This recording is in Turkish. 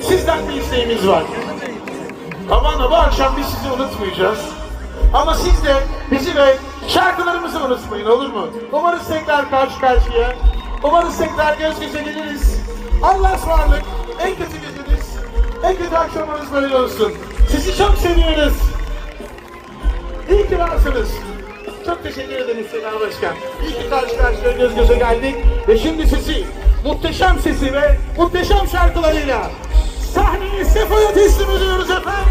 Sizden bir isteğimiz var. Havana bu akşam biz sizi unutmayacağız. Ama siz de bizi ve şarkılarımızı unutmayın olur mu? Umarız tekrar karşı karşıya Umarız tekrar göz göze geliriz. Allah ısmarladık. En kötü geceniz, en kötü akşamınız böyle olsun. Sizi çok seviyoruz. İyi ki varsınız. Çok teşekkür ederiz Sena Başkan. İyi ki karşı karşıya göz göze geldik. Ve şimdi sizi muhteşem sesi ve muhteşem şarkılarıyla sahneye Sefo'ya teslim ediyoruz efendim.